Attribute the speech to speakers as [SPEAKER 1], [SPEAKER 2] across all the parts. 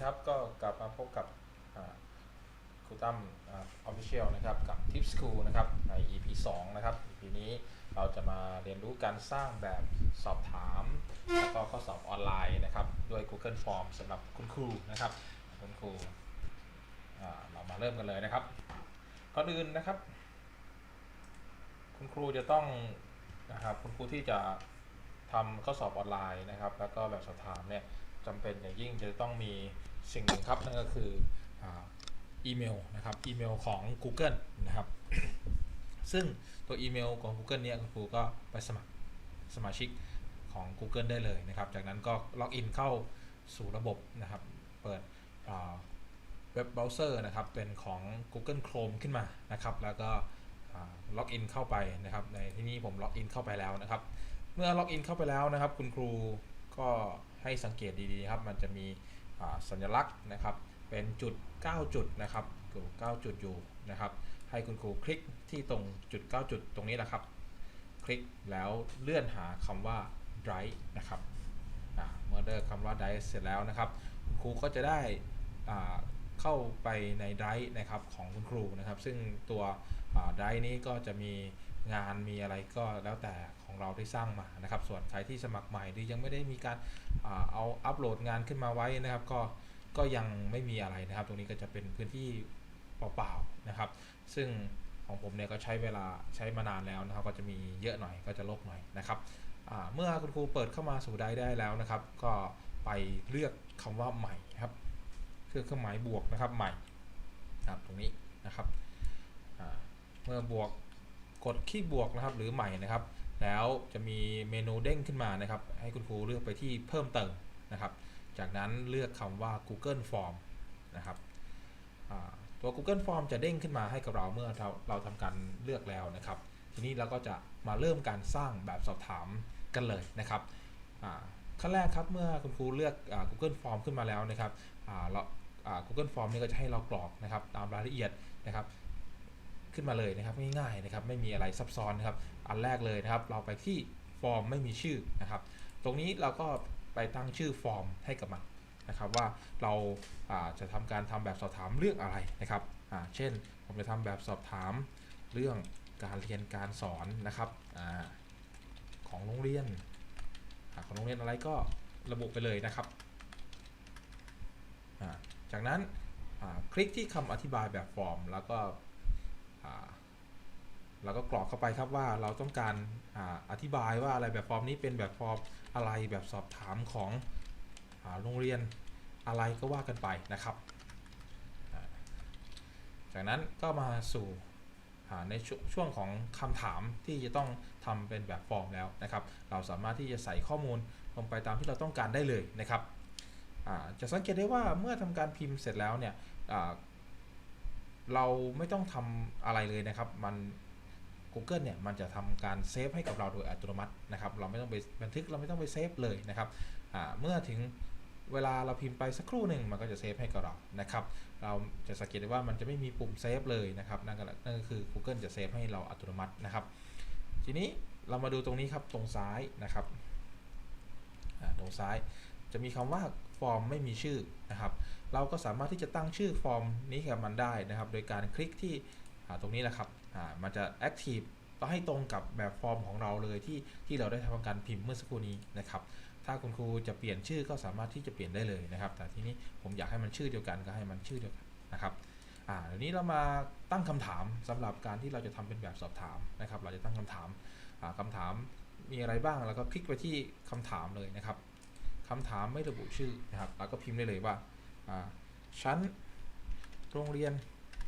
[SPEAKER 1] ครับ ก็กลับมาพบกับครูตั้มออฟฟิเชียลนะครับ กับ Tip School นะครับ ใน EP 2 นะครับ EP นี้เราจะมาเรียนรู้การสร้างแบบสอบถาม แล้วก็ข้อสอบออนไลน์นะครับ ด้วย Google Form สำหรับคุณครูนะครับ คุณครูเรามาเริ่มกันเลยนะครับก่อนอื่นนะครับ คุณครูจะต้องนะครับคุณครูที่จะทำข้อสอบออนไลน์นะครับ แล้วก็แบบสอบถามเนี่ย จำเป็นอย่างยิ่งจะต้องมีสิ่งหนึ่งครับนั่นก็คืออาอีเมลนะครับอีเมลของ Google นะครับ ซึ่งตัวอีเมลของ Google เนี่ยคุณครูก็ไปสมัครสมาชิกของ Google ได้เลยนะครับ จากนั้นก็ล็อกอินเข้าสู่ระบบนะครับ เปิดเว็บเบราว์เซอร์นะครับ เป็นของ Google Chrome ขึ้นมานะครับ แล้วก็ล็อกอินเข้าไปนะครับ ในที่นี้ผมล็อกอินเข้าไปแล้วนะครับ เมื่อล็อกอินเข้าไปแล้วนะครับ คุณครูก็ ให้สังเกตดีๆครับมันจะมีสัญลักษณ์นะครับเป็นจุด 9 จุดนะครับอยู่9จุดอยู่นะครับให้คุณครูคลิกที่ตรงจุด 9 จุดตรงนี้แหละครับ คลิกแล้วเลื่อนหาคำว่า drive นะครับเมื่อเลือกคำว่า drive เสร็จแล้วนะครับคุณครูก็จะได้เข้าไปใน drive นะครับของคุณครูนะครับ ซึ่งตัว drive นี้ก็จะมี งานมีอะไรก็แล้วแต่ของเราที่สร้างมานะครับ ส่วนใครที่สมัครใหม่หรือยังไม่ได้มีการเอาอัปโหลดงานขึ้นมาไว้นะครับ ก็ก็ยังไม่มีอะไรนะครับ ตรงนี้ก็จะเป็นพื้นที่เปล่าๆนะครับ ซึ่งของผมเนี่ยก็ใช้เวลาใช้มานานแล้วนะครับ ก็จะมีเยอะหน่อยก็จะลกหน่อยนะครับเมื่อคุณครูเปิดเข้ามาสู่ได้ได้แล้วนะครับ ก็ไปเลือกคำว่าใหม่ครับคือเครื่องหมายบวกนะครับใหม่ครับตรงนี้นะครับเมื่อบวก กดที่บวกนะครับหรือใหม่นะครับ แล้วจะมีเมนูเด้งขึ้นมานะครับ ให้คุณครูเลือกไปที่เพิ่มเติมนะครับ จากนั้นเลือกคำว่า Google Form นะครับตัว Google Form จะเด้งขึ้นมาให้กับเราเมื่อเราเราทำการเลือกแล้วนะครับ ทีนี้เราก็จะมาเริ่มการสร้างแบบสอบถามกันเลยนะครับขั้นแรกครับเมื่อคุณครูเลือกอ Google Form ขึ้นมาแล้วนะครับเรา Google Form นี่ก็จะให้เรากรอกนะครับตามรายละเอียดนะครับ ขึ้นมาเลยนะครับง่ายๆนะครับไม่มีอะไรซับซ้อนนะครับอันแรกเลยนะครับ เราไปที่ฟอร์มไม่มีชื่อนะครับ ตรงนี้เราก็ไปตั้งชื่อฟอร์มให้กับมันนะครับว่าเราาจะทำการทำแบบสอบถามเรื่องอะไรนะครับเช่นผมจะทำแบบสอบถามเรื่องการเรียนการสอนนะครับอของโรงเรียนอของโรงเรียนอะไรก็ระบุไปเลยนะครับ จากนั้นคลิกที่คำอธิบายแบบฟอร์ม แล้วก็ เราก็กรอกเข้าไปครับว่าเราต้องการออธิบายว่าอะไรแบบฟอร์มนี้เป็นแบบฟอร์มอะไรแบบสอบถามของอโรงเรียนอะไรก็ว่ากันไปนะครับ จากนั้นก็มาสู่ในช,ช่วงของคำถามที่จะต้องทำเป็นแบบฟอร์มแล้วนะครับ เราสามารถที่จะใส่ข้อมูลลงไปตามที่เราต้องการได้เลยนะครับจะสังเกตได้ว่าเมื่อทำการพิมพ์เสร็จแล้วเนี่ยเราไม่ต้องทำอะไรเลยนะครับ มัน Google เนี่ยมันจะทำการเซฟให้กับเราโดยอัตโนมัตินะครับเราไม่ต้องไปบันทึกเราไม่ต้องไปเซฟเลยนะครับเมื่อถึงเวลาเราพิมพ์ไปสักครู่หนึ่งมันก็จะเซฟให้กับเรานะครับเราจะสังเกตได้ว่ามันจะไม่มีปุ่มเซฟเลยนะครับนั่นก็นั่นก็คือ Google จะเซฟให้เราอัตโนมัตินะครับ ทีนี้เรามาดูตรงนี้ครับตรงซ้ายนะครับตรงซ้ายจะมีคำว่าฟอร์มไม่มีชื่อนะครับ เราก็สามารถที่จะตั้งชื่อฟอร์มนี้กับมันได้นะครับ โดยการคลิกที่ตรงนี้แหละครับ อ่ามันจะ active ก็ให้ตรงกับแบบฟอร์มของเราเลยที่ที่เราได้ทำการพิมพ์เมื่อสักครู่นี้นะครับถ้าคุณครูจะเปลี่ยนชื่อก็สามารถที่จะเปลี่ยนได้เลยนะครับ แต่ทีนี้ผมอยากให้มันชื่อเดียวกันก็ให้มันชื่อเดียวกันนะครับอ่าเดี๋ยวนี้เรามาตั้งคำถามสำหรับการที่เราจะทำเป็นแบบสอบถามนะครับ เราจะตั้งคำถามอ่าคำถามมีอะไรบ้างแล้วก็คลิกไปที่คำถามเลยนะครับคำถามไม่ระบุชื่อนะครับแล้วก็พิมพ์ได้เลยว่าอ่าชั้นโรงเรียน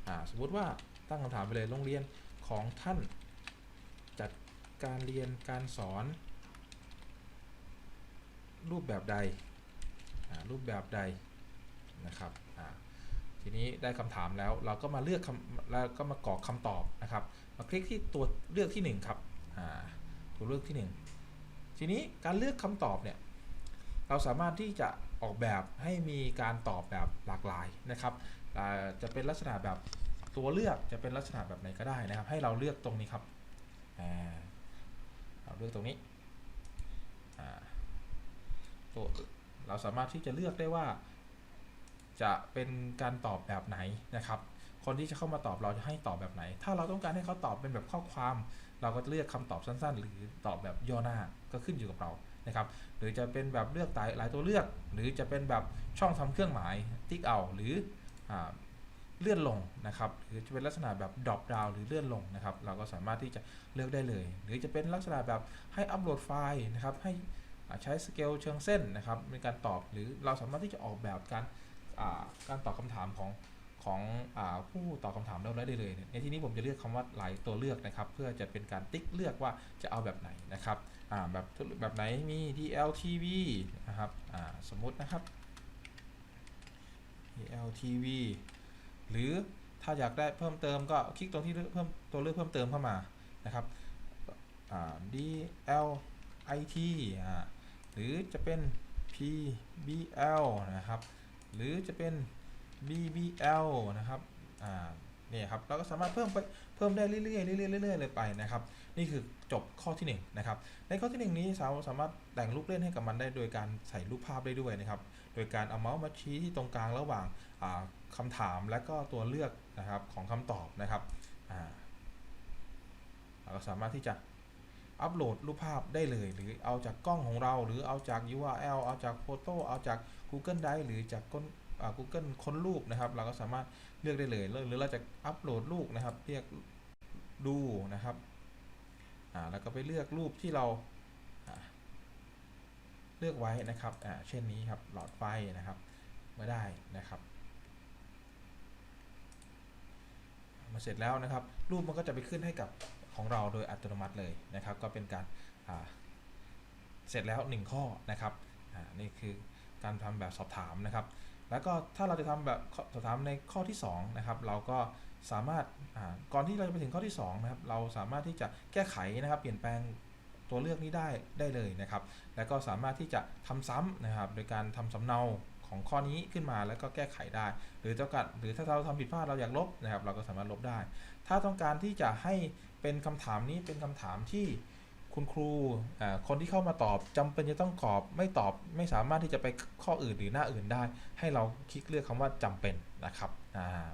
[SPEAKER 1] อ่าสมมุติว่า ตั้งคำถามไปเลยโรงเรียนของท่าน จัดการเรียนการสอน รูปแบบใด รูปแบบใดนะครับทีนี้ได้คำถามแล้วเราก็มาเลือกแล้วก็มากรอกคำตอบนะครับมาคลิกที่ตัวเลือกที่1ครับตัวเลือกที่ 1 ทีนี้การเลือกคำตอบเนี่ยเราสามารถที่จะออกแบบให้มีการตอบแบบหลากหลายนะครับจะเป็นลักษณะแบบ ตัวเลือกจะเป็นลักษณะแบบไหนก็ได้นะครับ ให้เราเลือกตรงนี้ครับเราเลือกตรงนี้ตัวเราสามารถที่จะเลือกได้ว่า จะเป็นการตอบแบบไหนนะครับ คนที่จะเข้ามาตอบเราจะให้ตอบแบบไหน ถ้าเราต้องการให้เขาตอบเป็นแบบข้อความ เราก็เลือกคำตอบสั้น ๆ หรือตอบแบบย่อหน้าก็ขึ้นอยู่กับเรานะครับ หรือจะเป็นแบบเลือกหลายหลายตัวเลือก หรือจะเป็นแบบช่องทำเครื่องหมายติ๊กเอาหรืออ เลื่อนลงนะครับหรือจะเป็นลักษณะแบบ drop down หรือเลื่อนลงนะครับ เราก็สามารถที่จะเลือกได้เลย หรือจะเป็นลักษณะแบบให้อัปโหลดไฟล์นะครับให้ใช้สเกลเชิงเส้นนะครับในการตอบหรือเราสามารถที่จะออกแบบการการตอบคำถามของของอผู้ตอบคำถามเราได้เลย ในที่นี้ผมจะเลือกคำว่าหลายตัวเลือกนะครับ เพื่อจะเป็นการติ๊กเลือกว่าจะเอาแบบไหนนะครับแบบแบบไหนมี DLTV นะครับสมมุตินะครับ DLTV หรือถ้าอยากได้เพิ่มเติมก็คลิกตรงที่เพิ่มตัวเลือกเพิ่มเติมเข้ามานะครับ DLIT หรือจะเป็น PBL นะครับ หรือจะเป็น BBL นะครับเนี่ยครับเราก็สามารถเพิ่มไปเพิ่มได้เรื่อยๆเรื่อยๆเรื่อยๆเลยไปนะครับ นี่คือจบข้อที่1นะครับในข้อที่ 1 นี้สาวสามารถแต่งลูกเล่นให้กับมันได้โดยการใส่รูปภาพได้ด้วยนะครับ โดยการเอาเมาส์มาชี้ที่ตรงกลางระหว่างาคำถามและก็ตัวเลือกนะครับของคำตอบนะครับเราก็สามารถที่จะอัปโหลดรูปภาพได้เลย หรือเอาจากกล้องของเรา หรือเอาจาก URL เอาจากโฟโต้เอาจาก Google Drive หรือจากก้นอ่า Google ค้นรูปนะครับ เราก็สามารถเลือกได้เลย หรือเราจะอัปโหลดรูปนะครับ เรียกดูนะครับแล้วก็ไปเลือกรูปที่เรา เลือกไว้นะครับเช่นนี้ครับหลอดไฟนะครับเมื่อได้นะครับมาเสร็จแล้วนะครับ รูปมันก็จะไปขึ้นให้กับของเราโดยอัตโนมัติเลยนะครับ ก็เป็นการเสร็จแล้ว 1 ข้อนะครับอ่านี่คือการทำแบบสอบถามนะครับ แล้วก็ถ้าเราจะทำแบบสอบถามในข้อที่2นะครับเราก็สามารถอ่าก่อนที่เราจะไปถึงข้อที่2นะครับเราสามารถที่จะแก้ไขนะครับ เปลี่ยนแปลง ตัวเลือกนี้ได้ได้เลยนะครับ แล้วก็สามารถที่จะทำซ้ำนะครับ โดยการทำสำเนาของข้อนี้ขึ้นมาแล้วก็แก้ไขได้ หรือเจ้ากัดหรือถ้าเราทำผิดพลาดเราอยากลบนะครับ เราก็สามารถลบได้ ถ้าต้องการที่จะให้เป็นคำถามนี้เป็นคำถามที่คุณครูคนที่เข้ามาตอบจำเป็นจะต้องตอบไม่ตอบไม่สามารถที่จะไปข้ออื่นหรือหน้าอื่นได้ ให้เราคลิกเลือกคำว่าจำเป็นนะครับ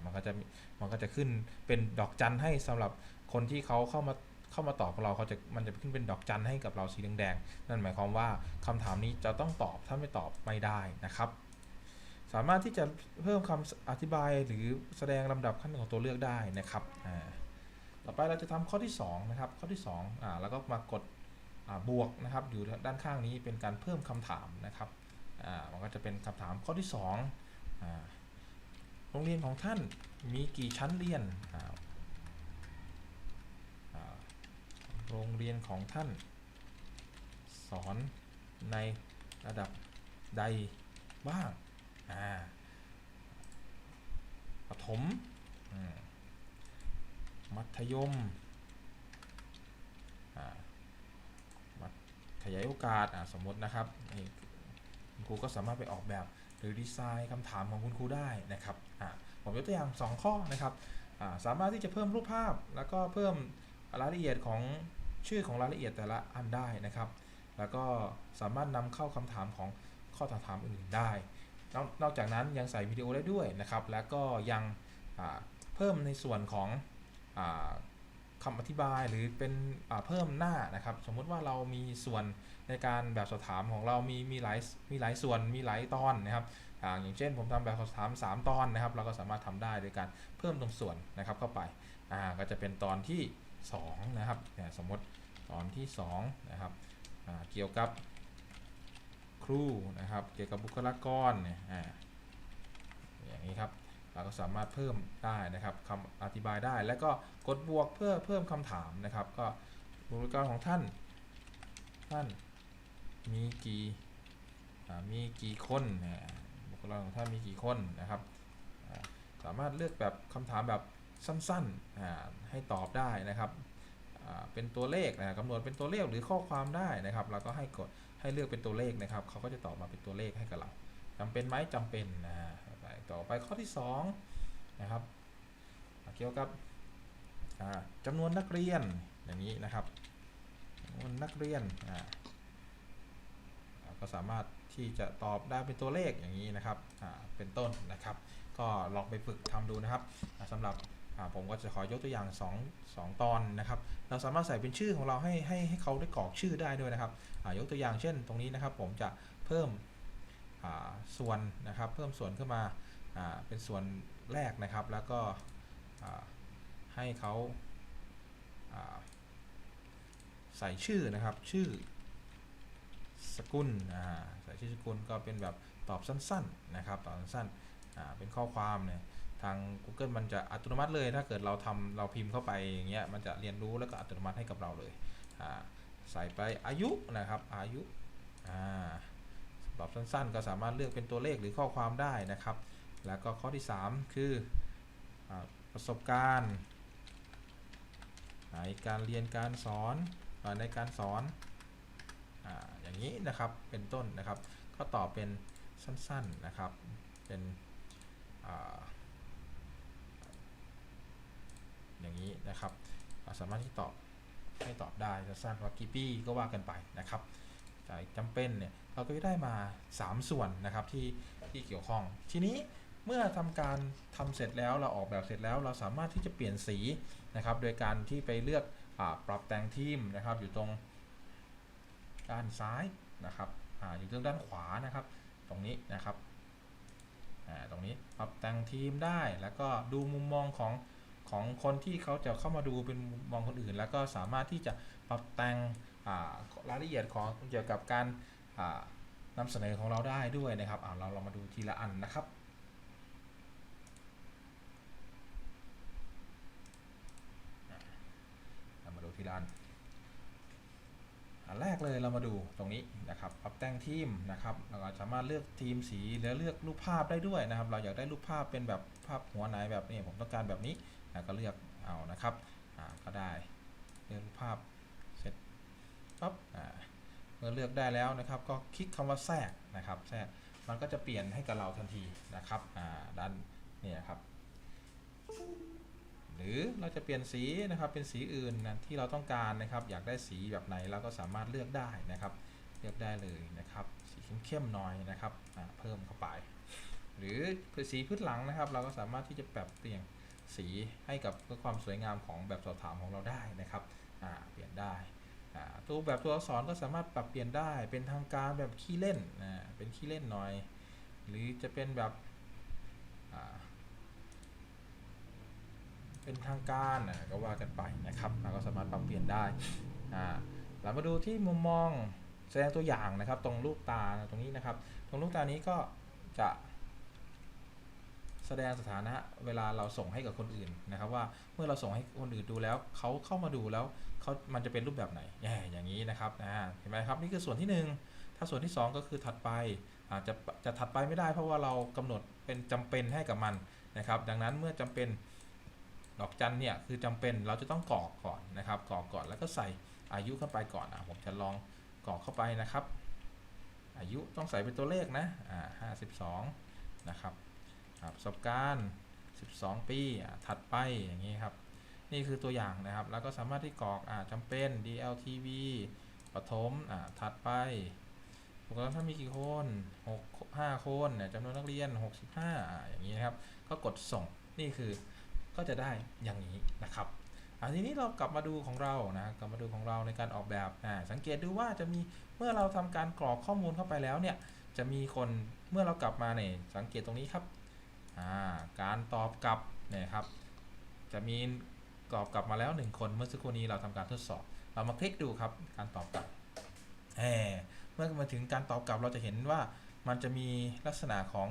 [SPEAKER 1] มันก็จะมีมันก็จะขึ้นเป็นดอกจันให้สำหรับคนที่เขาเข้ามา เข้ามาตอบเราเขาจะมันจะขึ้นเป็นดอกจันให้กับเราสีแดงๆนั่นหมายความว่าคำถามนี้จะต้องตอบถ้าไม่ตอบไม่ได้นะครับ สามารถที่จะเพิ่มคำอธิบายหรือแสดงลำดับขั้นของตัวเลือกได้นะครับต่อไปเราจะทำข้อที่2นะครับข้อที่2อ่าแล้วก็มากดบวกนะครับอยู่ด้านข้างนี้เป็นการเพิ่มคำถามนะครับอ่ามันก็จะเป็นคำถามข้อที่2อ่าโรงเรียนของท่านมีกี่ชั้นเรียนอ่าอ่า โรงเรียนของท่าน สอนในระดับใดบ้าง อ่าประถมมัธยมอ่ามัธขยายโอกาสอ่าสมมตินะครับ คุณครูก็สามารถไปออกแบบหรือดีไซน์คำถามของคุณครูได้นะครับอ่าผมยกตัวอย่าง 2 ข้อนะครับอ่าสามารถที่จะเพิ่มรูปภาพ แล้วก็เพิ่มรายละเอียดของ ชื่อของรายละเอียดแต่ละอันได้นะครับ แล้วก็สามารถนำเข้าคำถามของข้อถามอื่นๆได้ นอกจากนั้นยังใส่วิดีโอได้ด้วยนะครับ แล้วก็ยังเพิ่มในส่วนของอาคำอธิบายหรือเป็นเพิ่มหน้านะครับ สมมุติว่าเรามีส่วนในการแบบสอบถามของเรามีมีหลายมีหลายส่วนมีหลายตอนนะครับออย่างเช่นผมทำแบบสอบถาม 3 ตอนนะครับ เราก็สามารถทำได้โดยการเพิ่มตรงส่วนนะครับเข้าไปก็จะเป็นตอนที่ 2 นะครับสมมติตอนที่2นะครับเกี่ยวกับครูนะครับ เกี่ยวกับบุคลากรเนี่ยอย่างนี้ครับเราก็สามารถเพิ่มได้นะครับคำอธิบายได้ แล้วก็กดบวกเพื่อเพิ่มคำถามนะครับ ก็บุคลากรของท่าน ท่านมีกี่มีกี่คนบุคลากรของท่านมีกี่คนนะครับ สามารถเลือกแบบคำถามแบบ สั้นๆ ให้ตอบได้นะครับเป็นตัวเลขนะกำหนดเป็นตัวเลขหรือข้อความได้นะครับ เราก็ให้กดให้เลือกเป็นตัวเลขนะครับ เขาก็จะตอบมาเป็นตัวเลขให้กับเราจำเป็นไหมจำเป็นนะต่อไปข้อที่2นะครับเกี่ยวกับอ่าจำนวนนักเรียนอย่างนี้นะครับจำนวนนักเรียนก็สามารถที่จะตอบได้เป็นตัวเลขอย่างนี้นะครับเป็นต้นนะครับ ก็ลองไปฝึกทำดูนะครับอ่าสำหรับ ผมก็จะขอยกตัวอย่าง 2 2 ตอนนะครับ เราสามารถใส่เป็นชื่อของเราให้ให้ให้เขาได้กรอกชื่อได้ด้วยนะครับยกตัวอย่างเช่น ตรงนี้นะครับ ผมจะเพิ่มส่วนนะครับ เพิ่มส่วนขึ้นมาเป็นส่วนแรกนะครับ แล้วก็ให้เขาาใส่ชื่อนะครับ ชื่อสกุลใส่ชื่อสกุลก็เป็นแบบตอบสั้น ๆ นะครับ ตอบสั้นๆเป็นข้อความเนี่ย ทาง Google มันจะอัตโนมัติเลย ถ้าเกิดเราทำเราพิมพ์เข้าไปอย่างเงี้ยมันจะเรียนรู้แล้วก็อัตโนมัติให้กับเราเลยใส่ไปอายุนะครับอายุอ่าตอบสั้นๆ ก็สามารถเลือกเป็นตัวเลขหรือข้อความได้นะครับ แล้วก็ข้อที่ 3 คืออประสบการณ์ในการเรียนการสอนอในการสอนออย่างนี้นะครับเป็นต้นนะครับ ก็ตอบเป็นสั้นๆนะครับเป็น อย่างนี้นะครับ เราสามารถที่ตอบให้ตอบได้จะสั้นว่ากี่ปีก็ว่ากันไปนะครับแต่จำเป็นเนี่ยเราก็ได้มา 3 ส่วนนะครับที่ที่เกี่ยวข้อง ทีนี้เมื่อทำการทำเสร็จแล้วเราออกแบบเสร็จแล้วเราสามารถที่จะเปลี่ยนสีนะครับ โดยการที่ไปเลือกอปรับแต่งทีมนะครับ อยู่ตรงด้านซ้ายนะครับออยู่ตรงด้านขวานะครับ ตรงนี้นะครับตรงนี้ปรับแต่งทีมได้แล้วก็ดูมุมมองของ ของคนที่เขาจะเข้ามาดูเป็นมองคนอื่น แล้วก็สามารถที่จะปรับแต่งรายละเอียดของเกี่ยวกับการอ่านำเสนอของเราได้ด้วยนะครับเราเรามาดูทีละอันนะครับามาดูทีละอันอันแรกเลยเรามาดูตรงนี้นะครับปรับแต่งทีมนะครับ เราสามารถเลือกทีมสีแล้วเลือกรูปภาพได้ด้วยนะครับ เราอยากได้รูปภาพเป็นแบบภาพหัวไหนแบบนี้ผมต้องการแบบนี้ ก็เลือกเอานะครับก็ได้เลือกรูปภาพเสร็จปั๊บเมื่อเลือกได้แล้วนะครับ ก็คลิกคำว่าแทรกนะครับแทรกมันก็จะเปลี่ยนให้กับเราทันทีนะครับด้านนี่ครับ หรือเราจะเปลี่ยนสีนะครับเป็นสีอื่นนะที่เราต้องการนะครับ อยากได้สีแบบไหนเราก็สามารถเลือกได้นะครับ เลือกได้เลยนะครับ สีเข้มๆหน่อยนะครับเพิ่มเข้าไป หรือสีพื้นหลังนะครับ เราก็สามารถที่จะปรับเปลี่ยน สีให้กับเพื่อความสวยงามของแบบสอบถามของเราได้นะครับเปลี่ยนได้ตัวแบบตัวอักษรก็สามารถปรับเปลี่ยนได้เป็นทางการแบบขี้เล่นนะเป็นขี้เล่นหน่อย หรือจะเป็นแบบเป็นทางการก็ว่ากันไปนะครับก็สามารถปรับเปลี่ยนได้อ่าเรามาดูที่มุมมองแสดงตัวอย่างนะครับ ตรงลูกตาตรงนี้นะครับ ตรงลูกตานี้ก็จะ แสดงสถานะเวลาเราส่งให้กับคนอื่นนะครับว่าเมื่อเราส่งให้คนอื่นดูแล้วเขาเข้ามาดูแล้วเขามันจะเป็นรูปแบบไหนอย่างนี้นะครับอ่าเห็นไหมครับนี่คือส่วนที่ 1 ถ้าส่วนที่ 2 ก็คือถัดไปอาจจะจะถัดไปไม่ได้เพราะว่าเรากำหนดเป็นจำเป็นให้กับมันนะครับ ดังนั้นเมื่อจำเป็นดอกจันเนี่ยคือจำเป็นเราจะต้องกรอกก่อนนะครับกรอกก่อนแล้วก็ใส่อายุเข้าไปก่อนอะผมจะลองกรอกเข้าไปนะครับ อายุต้องใส่เป็นตัวเลขนะอ่าห้าสิบสองนะครับ ประสบการณ์ 12 ปีอะถัดไปอย่างนี้ครับ นี่คือตัวอย่างนะครับ แล้วก็สามารถที่กรอกอ่าจำเป็น DLTV ปฐมถัดไปปกติถ้ามีกี่คน6 5คนเนี่ยจำนวนนักเรียน 65อ่าอย่างนี้นะครับ ก็กดส่งนี่คือก็จะได้อย่างนี้นะครับอ่าทีนี้เรากลับมาดูของเรานะกลับมาดูของเราในการออกแบบอ่าสังเกตดูว่าจะมีเมื่อเราทำการกรอกข้อมูลเข้าไปแล้วเนี่ยจะมีคนเมื่อเรากลับมาเนี่ยสังเกตตรงนี้ครับ การตอบกลับเนี่ยครับ จะมีตอบกลับมาแล้ว 1 คนเมื่อสักครู่นี้เราทำการทดสอบ เรามาคลิกดูครับการตอบกลับเมื่อมาถึงการตอบกลับเราจะเห็นว่ามันจะมีลักษณะของ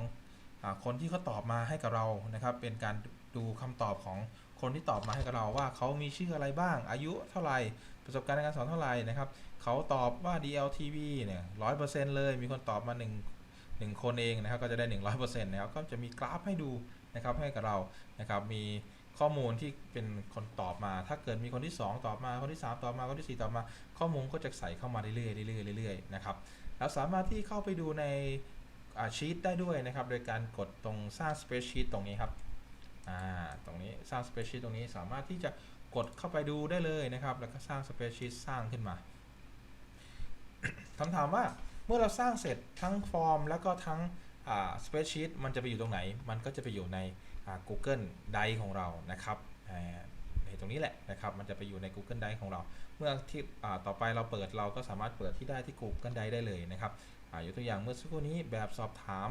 [SPEAKER 1] อคนที่เขาตอบมาให้กับเรานะครับ เป็นการดูคำตอบของคนที่ตอบมาให้กับเราว่าเขามีชื่ออะไรบ้าง อายุเท่าไหร่ประสบการณ์ในการสอนเท่าไหร่นะครับเขาตอบว่า DLTV เนี่ยร้อยเปอร์เซ็นต์เลย มีคนตอบมา1 1 คนเองนะครับก็จะได้ 100%นะครับก็จะมีกราฟให้ดูนะครับให้กับเรานะครับมีข้อมูลที่เป็นคนตอบมา ถ้าเกิดมีคนที่ 2 ตอบมา คนที่ 3 ตอบมา คนที่ 4 ตอบมา ข้อมูลก็จะใส่เข้ามาเรื่อยๆเรื่อยๆเรื่อยๆนะครับ แล้วสามารถที่เข้าไปดูในชีตได้ด้วยนะครับ โดยการกดตรงสร้าง spreadsheet ตรงนี้ครับ อ่า ตรงนี้สร้าง spreadsheet ตรงนี้สามารถที่จะกดเข้าไปดูได้เลยนะครับ แล้วก็สร้าง spreadsheet สร้างขึ้นมาคำถามว่า เมื่อเราสร้างเสร็จทั้งฟอร์ม แล้วก็ทั้งสเปซชีตมันจะไปอยู่ตรงไหน มันก็จะไปอยู่ใน Google Drive ของเรานะครับในตรงนี้แหละนะครับ มันจะไปอยู่ใน Google Drive ของเรา เมื่อที่ต่อไปเราเปิดเราก็สามารถเปิดที่ได้ที่ Google Drive ได้เลยนะครับอยกตัวอย่างเมื่อสักครู่นี้แบบสอบถาม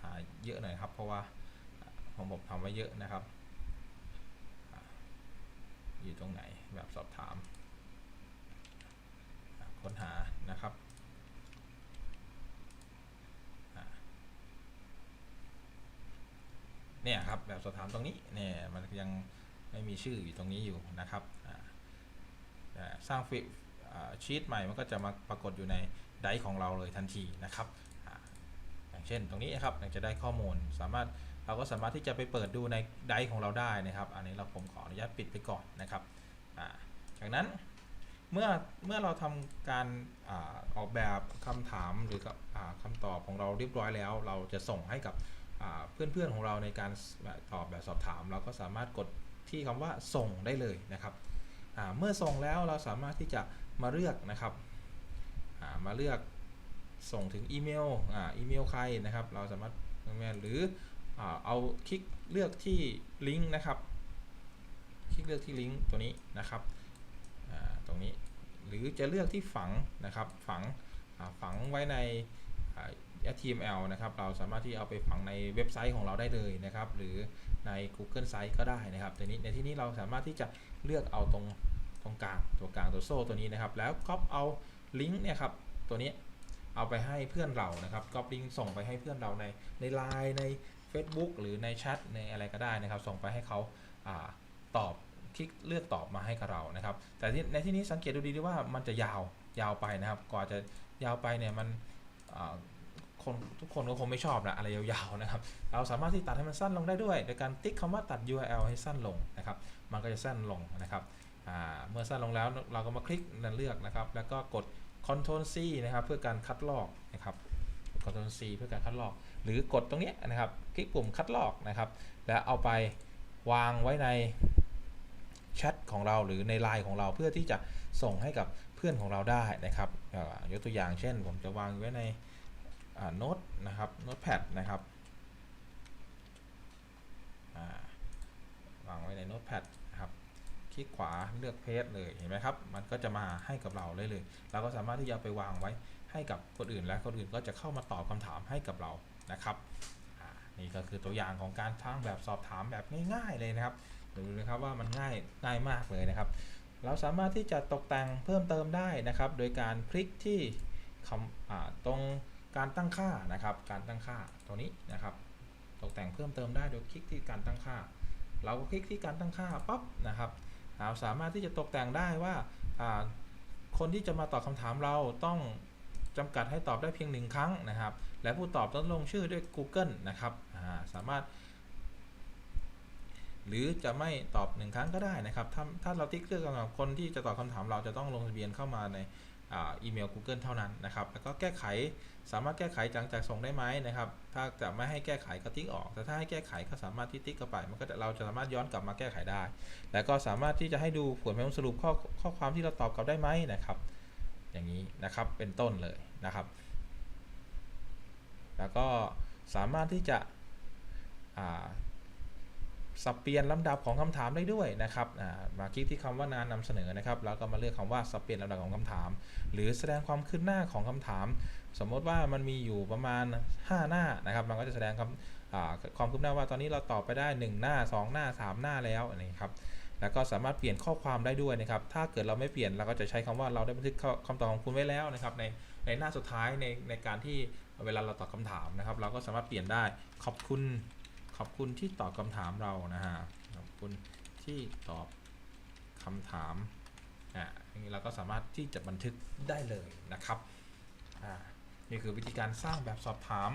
[SPEAKER 1] หาเยอะหน่อยครับ เพราะว่าของผมทำไว้เยอะนะครับ อยู่ตรงไหนแบบสอบถาม ค้นหานะครับอ่า เนี่ยครับแบบสอบถามตรงนี้เนี่ยมันยังไม่มีชื่ออยู่ตรงนี้อยู่นะครับสร้างฟิชีตใหม่มันก็จะมาปรากฏอยู่ในไดร์ของเราเลยทันทีนะครับอย่างเช่นตรงนี้นะครับจะได้ข้อมูลสามารถเราก็สามารถที่จะไปเปิดดูในไดร์ของเราได้นะครับ อันนี้เราผมขออนุญาตปิดไปก่อนนะครับจากนั้นเมื่อเมื่อเราทำการอออกแบบคำถามหรือกับอ่าคำตอบของเราเรียบร้อยแล้ว เราจะส่งให้กับ เพื่อนๆของเราในการตอบแบบสอบถาม เราก็สามารถกดที่คำว่าส่งได้เลยนะครับเมื่อส่งแล้วเราสามารถที่จะมาเลือกนะครับามาเลือกส่งถึงอีเมลอ่าอีเมลใครนะครับ เราสามารถหรืออเอาคลิกเลือกที่ลิงก์นะครับ คลิกเลือกที่ลิงก์ตัวนี้นะครับตรงนี้หรือจะเลือกที่ฝังนะครับฝังฝังไว้ใน HTML นะครับ เราสามารถที่เอาไปฝังในเว็บไซต์ของเราได้เลยนะครับ หรือใน Google Site ก็ได้นะครับแต่นี้ในที่นี้เราสามารถที่จะเลือกเอาตรงตรงกลางตัวกลางตัวโซ่ตัวนี้นะครับ แล้วก๊อปเอาลิงก์เนี่ยครับตัวนี้เอาไปให้เพื่อนเรานะครับก๊อปลิงก์ส่งไปให้เพื่อนเราในใน Line ใน Facebook หรือในแชทในอะไรก็ได้นะครับ ส่งไปให้เขาอาตอบคลิกเลือกตอบมาให้กับเรานะครับ แต่ในที่นี้สังเกตดูดีๆว่ามันจะยาวยาวไปนะครับกว่าจะยาวไปเนี่ยมัน คนทุกคนก็คงไม่ชอบนะอะไรยาวๆนะครับ เราสามารถที่ตัดให้มันสั้นลงได้ด้วย โดยการติ๊กคำว่าตัด URL ให้สั้นลงนะครับ มันก็จะสั้นลงนะครับเมื่อสั้นลงแล้วเราก็มาคลิกนันเลือกนะครับ แล้วก็กด Ctrl C นะครับเพื่อการคัดลอกนะครับ Ctrl C เพื่อการคัดลอก หรือกดตรงนี้นะครับ คลิกปุ่มคัดลอกนะครับ แล้วเอาไปวางไว้ในแชทของเราหรือในไลน์ของเราเพื่อที่จะส่งให้กับเพื่อนของเราได้นะครับยกตัวอย่างเช่น ผมจะวางไว้ใน โน้ตนะครับโน้ตแพดนะครับวางไว้ในโน้ตแพดครับคลิกขวาเลือกเพจเลยเห็นไหมครับ มันก็จะมาให้กับเราเลยเลย เราก็สามารถที่จะไปวางไว้ให้กับคนอื่น และคนอื่นก็จะเข้ามาตอบคำถามให้กับเรานะครับนี่ก็คือตัวอย่างของการสร้างแบบสอบถามแบบง่ายๆเลยนะครับดูนะครับว่ามันง่ายง่ายมากเลยนะครับ เราสามารถที่จะตกแต่งเพิ่มเติมได้นะครับ โดยการคลิกที่คำตรง การตั้งค่านะครับ การตั้งค่าตรงนี้นะครับตกแต่งเพิ่มเติมได้โดยคลิกที่การตั้งค่า เราก็คลิกที่การตั้งค่าปั๊บนะครับเราสามารถที่จะตกแต่งได้ว่าคนที่จะมาตอบคำถามเราต้องจำกัดให้ตอบได้เพียงหนึ่งครั้งนะครับ และผู้ตอบต้องลงชื่อด้วย Google นะครับาสามารถ หรือจะไม่ตอบหนึ่งครั้งก็ได้นะครับ ถ้าถ้าเราติ๊กเลือกสำหรับคนที่จะตอบคำถามเราจะต้องลงทะเบียนเข้ามาในอีเมล Google เท่านั้นนะครับ แล้วก็แก้ไข สามารถแก้ไขหลังจากส่งได้ไหมนะครับ ถ้าจะไม่ให้แก้ไขก็ติ๊กออก แต่ถ้าให้แก้ไขก็สามารถที่ติ๊กเข้าไป มันก็จะเราจะสามารถย้อนกลับมาแก้ไขได้ แล้วก็สามารถที่จะให้ดูผลเป็นสรุปข้อข้อความที่เราตอบกลับได้ไหมนะครับ อย่างนี้นะครับเป็นต้นเลยนะครับ แล้วก็สามารถที่จะ สับเปลี่ยนลำดับของคำถามได้ด้วยนะครับมาคลิกที่คำว่านานนำเสนอนะครับ แล้วก็มาเลือกคำว่าสับเปลี่ยนลำดับของคำถาม หรือแสดงความคืบหน้าของคำถาม สมมติว่ามันมีอยู่ประมาณ 5 หน้านะครับ มันก็จะแสดงคำความคืบหน้าว่าตอนนี้เราตอบไปได้ 1 หน้า 2 หน้า 3 หน้าแล้วนี่ครับแล้วก็สามารถเปลี่ยนข้อความได้ด้วยนะครับ ถ้าเกิดเราไม่เปลี่ยนเราก็จะใช้คำว่าเราได้บันทึกข้อคำตอบของคุณไว้แล้วนะครับในในหน้าสุดท้ายในในการที่เวลาเราตอบคำถามนะครับ เราก็สามารถเปลี่ยนได้ขอบคุณ ขอบคุณที่ตอบคำถามเรานะฮะขอบคุณที่ตอบคำถามอ่าอย่างนี้เราก็สามารถที่จะบันทึกได้เลยนะครับอ่านี่คือวิธีการสร้างแบบสอบถาม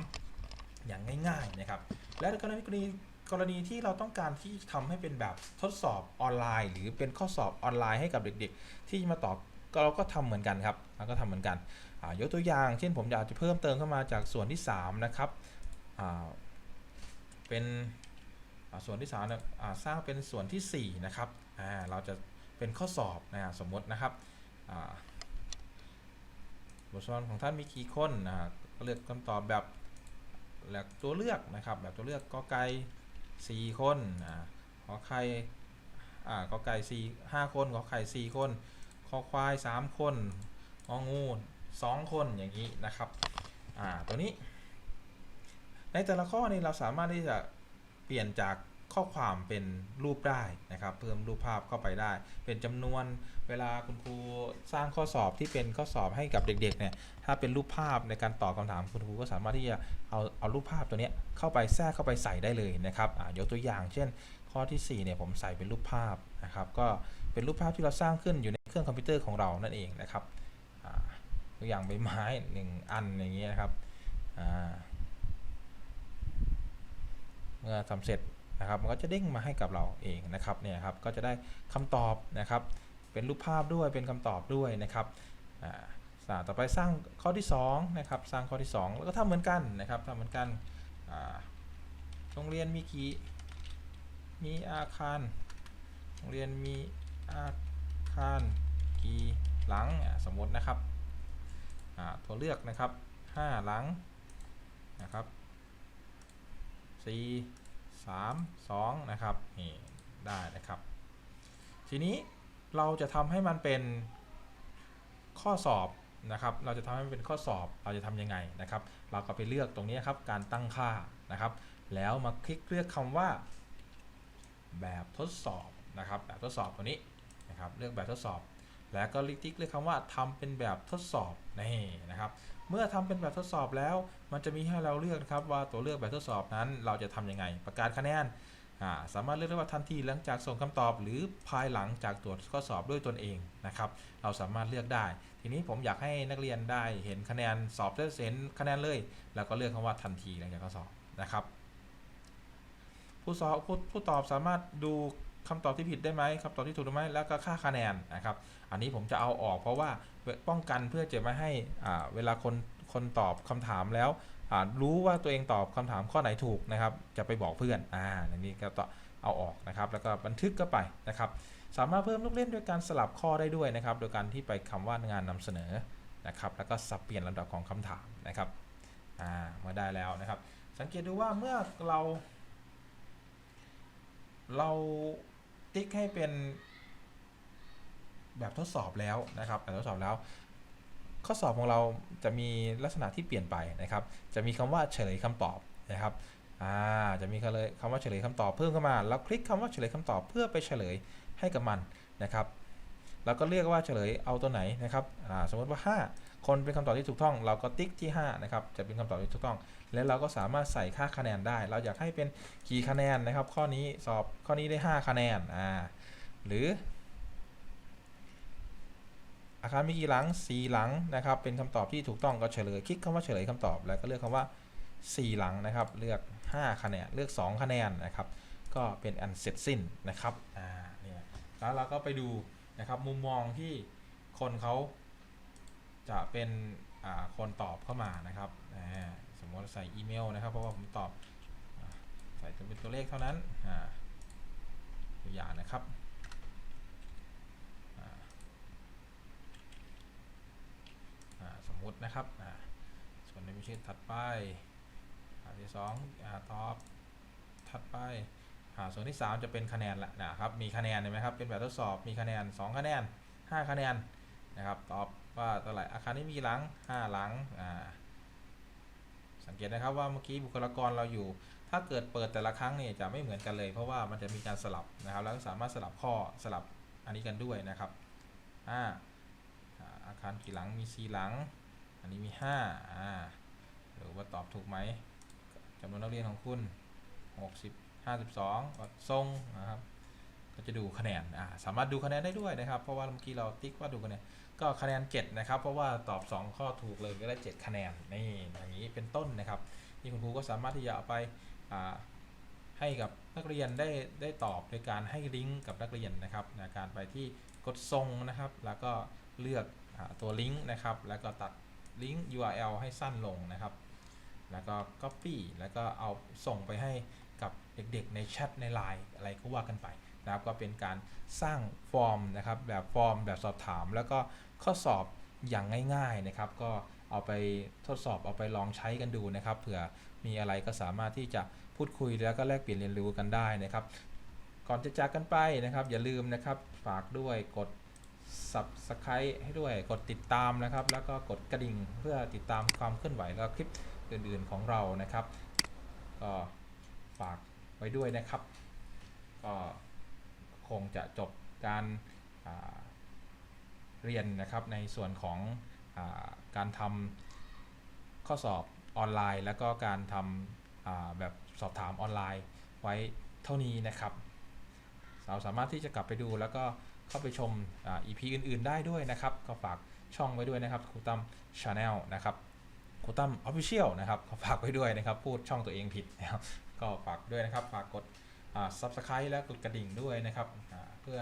[SPEAKER 1] อย่างง่ายๆนะครับ และกรณีกรณีที่เราต้องการที่ทำให้เป็นแบบทดสอบออนไลน์ หรือเป็นข้อสอบออนไลน์ให้กับเด็กๆ ที่มาตอบก็เราก็ทำเหมือนกันครับเราก็ทำเหมือนกันอ่ายกตัวอย่าง เช่นผมอยากจะเพิ่มเติมเข้ามาจากส่วนที่ 3 นะครับอ่า เป็นส่วนที่3เนี่ยอ่าสร้างเป็นส่วนทีสี่4นะครับเราจะเป็นข้อสอบนะสมมตินะครับบทสอนของท่านมีกี่คนนะเลือกคำตอบแบบแหลกตัวเลือกนะครับ แบบตัวเลือกกอไก่สี่คนขอไข่กอไก่สี่ห้าคนขอไข่สี่คนคอควายสามคนงองูสองคนอย่างนี้นะครับตัวนี้ ในแต่ละข้อนี้เราสามารถที่จะเปลี่ยนจากข้อความเป็นรูปได้นะครับ เพิ่มรูปภาพเข้าไปได้ เป็นจำนวนเวลาคุณครูสร้างข้อสอบที่เป็นข้อสอบให้กับเด็กๆเนี่ยถ้าเป็นรูปภาพในการตอบคำถามคุณครูก็สามารถที่จะเอาเอารูปภาพตัวนี้เข้าไปแทรกเข้าไปใส่ได้เลยนะครับยกตัวอย่าง เช่น ข้อที่4เนี่ยผมใส่เป็นรูปภาพนะครับ ก็เป็นรูปภาพที่เราสร้างขึ้นอยู่ในเครื่องคอมพิวเตอร์ของเรานั่นเองนะครับตัวอย่างใบไม้หนึ่งอันอย่างเงี้ยนะครับอ่า เมื่อทำเสร็จนะครับมันก็จะเด้งมาให้กับเราเองนะครับเนี่ยครับก็จะได้คำตอบนะครับ เป็นรูปภาพด้วยเป็นคำตอบด้วยนะครับอ่าต่อไปสร้างข้อที่2นะครับสร้างข้อที่ 2 แล้วก็ทำเหมือนกันนะครับทำเหมือนกันอ่าโรงเรียนมีกี่มีอาคารโรงเรียนมีอาคารกี่หลังสมมตินะครับอ่าตัวเลือกนะครับ 5 หลังนะครับ 4 3 2 นะครับนี่ได้นะครับ ทีนี้เราจะทำให้มันเป็นข้อสอบนะครับ เราจะทำให้มันเป็นข้อสอบ เราจะทำยังไงนะครับ เราก็ไปเลือกตรงนี้ครับ การตั้งค่านะครับ แล้วมาคลิกเลือกคำว่า แบบทดสอบนะครับ แบบทดสอบตัวนี้นะครับ เลือกแบบทดสอบ แล้วก็คลิกเลือกคำว่าทำเป็นแบบทดสอบนี่นะครับ เมื่อทำเป็นแบบทดสอบแล้ว มันจะมีให้เราเลือกนะครับว่าตัวเลือกแบบทดสอบนั้น เราจะทำยังไง ประกาศคะแนนาสามารถเลือกได้ว่าทันทีหลังจากส่งคำตอบ หรือภายหลังจากตรวจข้อสอบด้วยตนเองนะครับเราสามารถเลือกได้ ทีนี้ผมอยากให้นักเรียนได้เห็นคะแนนสอบได้เห็นคะแนนเลย แล้วก็เลือกคำว่าทันทีหลังจากข้อสอบนะครับ ผู้สอบผู้ผู้ตอบสามารถดู คำตอบที่ผิดได้ไหมคำตอบที่ถูกหรือไม่แล้วก็ค่าคะแนนนะครับ อันนี้ผมจะเอาออกเพราะว่าป้องกันเพื่อจะไม่ให้อ่าเวลาคนคนตอบคำถามแล้วอ่ารู้ว่าตัวเองตอบคำถามข้อไหนถูกนะครับ จะไปบอกเพื่อนอ่าอันนี้ก็ต้อเอาออกนะครับ แล้วก็บันทึกก็ไปนะครับ สามารถเพิ่มลูกเล่นโดยการสลับข้อได้ด้วยนะครับ โดยการที่ไปคำว่างานนำเสนอนะครับ แล้วก็สับเปลี่ยนลำดับของคำถามนะครับอ่ามาได้แล้วนะครับ สังเกตดูว่าเมื่อเรา เราติ๊กให้เป็นแบบทดสอบแล้วนะครับแบบทดสอบแล้ว ข้อสอบของเราจะมีลักษณะที่เปลี่ยนไปนะครับ จะมีคำว่าเฉลยคำตอบนะครับอ่าจะมีคำเลยคำว่าเฉลยคำตอบเพิ่มเข้ามา แล้วคลิกคำว่าเฉลยคำตอบเพื่อไปเฉลยให้กับมันนะครับแล้วก็เรียกว่าเฉลยเอาตัวไหนนะครับอ่าสมมติว่า 5 คนเป็นคำตอบที่ถูกต้อง เราก็ติ๊กที่5นะครับจะเป็นคำตอบที่ถูกต้อง แล้วเราก็สามารถใส่ค่าคะแนนได้ เราอยากให้เป็นกี่คะแนนนะครับ ข้อนี้สอบข้อนี้ได้ 5 คะแนนอ่าหรือ อาคารมีกี่หลัง 4 หลังนะครับ เป็นคำตอบที่ถูกต้องก็เฉลยคลิกคำว่าเฉลยคำตอบ แล้วก็เลือกคำว่า 4 หลังนะครับ เลือก 5 คะแนน เลือก 2 คะแนนนะครับ ก็เป็นอันเสร็จสิ้นนะครับอ่าเนี่ยแล้วเราก็ไปดูนะครับมุมมองที่คนเขาจะเป็นอ่าคนตอบเข้ามานะครับอ่า มมติใส่อีเมลนะครับ เพราะว่าผมตอบใส่เป็นตัวเลขเท่านั้นตัวอย่างนะครับสมมุตินะครับส่วนในวิชาถัดไปอันที่สองอ่าตอบถัดไปส่วนที่ 3 จะเป็นคะแนนละนะครับมีคะแนนเห็นไหมครับเป็นแบบทดสอบมีคะแนน 2 คะแนน 5 คะแนนนะครับตอบว่าเท่าไหร่อาคารนี้มีหลัง 5 หลังอ่า สังเกตนะครับว่าเมื่อกี้บุคลากรเราอยู่ ถ้าเกิดเปิดแต่ละครั้งเนี่ยจะไม่เหมือนกันเลย เพราะว่ามันจะมีการสลับนะครับ แล้วก็สามารถสลับข้อสลับอันนี้กันด้วยนะครับอ่าอ่าอาคารกี่หลังมี 4 หลัง อันนี้มี5อ่าหรือว่าตอบถูกไหมจำนวนนักเรียนของคุณ 60 52ก็ทรงนะครับ ก็จะดูคะแนนอ่าสามารถดูคะแนนได้ด้วยนะครับ เพราะว่าเมื่อกี้เราติ๊กว่าดูคะแนน ก็คะแนน7นะครับ เพราะว่าตอบ 2 ข้อถูกเลยก็ได้ 7 คะแนนนี่อย่างนี้เป็นต้นนะครับนี่คุณครูก็สามารถที่จะเอาไปาให้กับนักเรียนได้ได้ตอบโดยการให้ลิงก์กับนักเรียนนะครับในการไปที่กดทรงนะครับ แล้วก็เลือกอตัวลิงก์นะครับ แล้วก็ตัดลิงก์ URL ให้สั้นลงนะครับ แล้วก็ Copy แล้วก็เอาส่งไปให้กับเด็กๆในแชทใน Line อะไรก็ว่ากันไป นะครับก็เป็นการสร้างฟอร์มนะครับแบบฟอร์มแบบสอบถาม แล้วก็ข้อสอบอย่างง่ายๆนะครับก็เอาไปทดสอบเอาไปลองใช้กันดูนะครับ เผื่อมีอะไรก็สามารถที่จะพูดคุยแล้วก็แลกเปลี่ยนเรียนรู้กันได้นะครับ ก่อนจะจากกันไปนะครับ อย่าลืมนะครับฝากด้วยกด subscribe ให้ด้วยกดติดตามนะครับ แล้วก็กดกระดิ่งเพื่อติดตามความเคลื่อนไหวแล้วคลิปอื่นๆของเรานะครับ ก็ฝากไว้ด้วยนะครับ ก็ คงจะจบการาเรียนนะครับในส่วนของอาการทำข้อสอบออนไลน์ แล้วก็การทำแบบสอบถามออนไลน์ไว้เท่านี้นะครับ เราสามารถที่จะกลับไปดูแล้วก็เข้าไปชมอ่า EP อื่น ๆ ได้ด้วยนะครับ ก็ฝากช่องไว้ด้วยนะครับครูตั้มชาแนลนะครับครูตั้มออฟฟิเชียลนะครับก็ฝากไว้ด้วยนะครับ พูดช่องตัวเองผิดนะครับ ก็ฝากด้วยนะครับ ฝากกด อ่า subscribe และกดกระดิ่งด้วยนะครับเพื่อ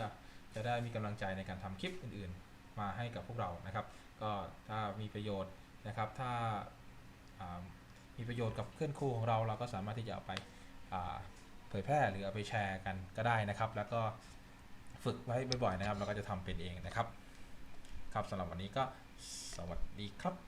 [SPEAKER 1] จะได้มีกำลังใจในการทำคลิปอื่นๆ มาให้กับพวกเรานะครับ ก็ถ้ามีประโยชน์นะครับถ้ามีประโยชน์กับเพื่อนครูของเราเราก็สามารถที่จะเอาไปเผยแพร่หรือเอาไปแชร์กันก็ได้นะครับ แล้วก็ฝึกไว้บ่อยๆนะครับ เราก็จะทำเป็นเองนะครับ ครับสำหรับวันนี้ก็สวัสดีครับ